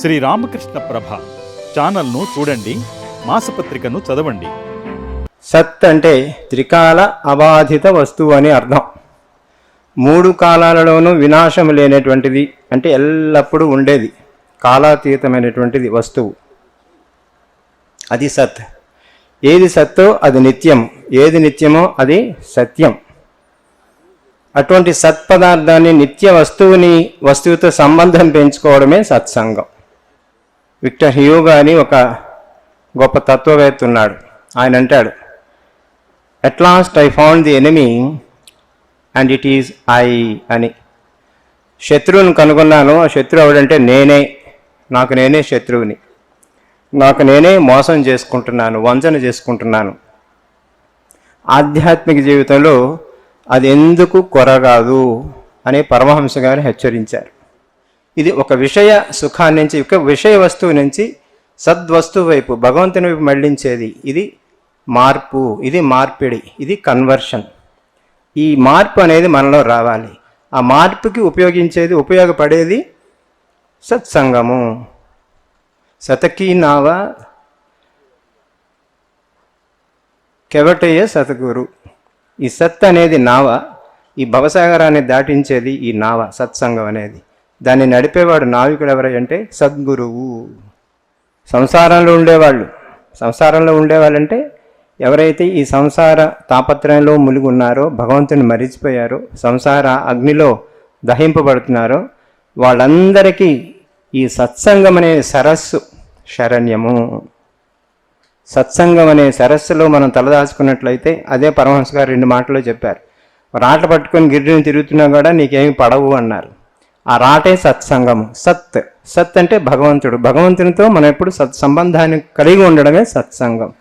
శ్రీ రామకృష్ణ ప్రభ ఛానల్ను చూడండి మాసపత్రికను చదవండి. సత్ అంటే త్రికాల అబాధిత వస్తువు అని అర్థం. మూడు కాలాలలోనూ వినాశం లేనటువంటిది అంటే ఎల్లప్పుడూ ఉండేది కాలాతీతమైనటువంటిది వస్తువు. అది సత్. ఏది సత్తో అది నిత్యం ఏది నిత్యమో అది సత్యం. అటువంటి సత్పదార్థాన్ని నిత్య వస్తువుని వస్తువుతో సంబంధం పెంచుకోవడమే సత్సంగం. విక్టర్ హ్యూగా అని ఒక గొప్ప తత్వవేత్త ఉన్నాడు. ఆయన అంటాడు at last I found the enemy and it is I అని. శత్రువుని కనుగొన్నాను. ఆ శత్రువు ఎవడంటే నేనే. నాకు నేనే శత్రువుని. నాకు నేనే మోసం చేసుకుంటున్నాను వంచన చేసుకుంటున్నాను. ఆధ్యాత్మిక జీవితంలో అది ఎందుకు కొరగాదు అని పరమహంస గారు హెచ్చరించారు. ఇది ఒక విషయ సుఖాన్ని నుంచి ఒక విషయ వస్తువు నుంచి సద్వస్తువు వైపు భగవంతుని వైపు మళ్ళించేది ఇది మార్పు ఇది మార్పిడి ఇది కన్వర్షన్ ఈ మార్పు అనేది మనలో రావాలి. ఆ మార్పుకి ఉపయోగించేది ఉపయోగపడేది సత్సంగము. సతకీ నావ కెవటయ్య సతగురు ఈ సత్ అనేది నావ ఈ భవసాగరాన్ని దాటించేది ఈ నావ సత్సంగం అనేది. దాన్ని నడిపేవాడు నావికుడు ఎవరంటే సద్గురువు. సంసారంలో ఉండేవాళ్ళు. సంసారంలో ఉండేవాళ్ళంటే ఎవరైతే ఈ సంసార తాపత్రయంలో మునిగి ఉన్నారో భగవంతుని మరిచిపోయారో సంసార అగ్నిలో దహింపబడుతున్నారో వాళ్ళందరికీ ఈ సత్సంగం అనే సరస్సు శరణ్యము. సత్సంగం అనే సరస్సులో మనం తలదాచుకున్నట్లయితే అదే పరమహంస గారు రెండు మాటలు చెప్పారు. రాట పట్టుకొని గిరిని తిరుగుతున్నా కూడా నీకేమి పడవు అన్నారు. ఆ రాటే సత్సంగము సత్. సత్ అంటే భగవంతుడు. భగవంతునితో మనం ఎప్పుడు సత్ సంబంధాన్ని కలిగి ఉండడమే సత్సంగం.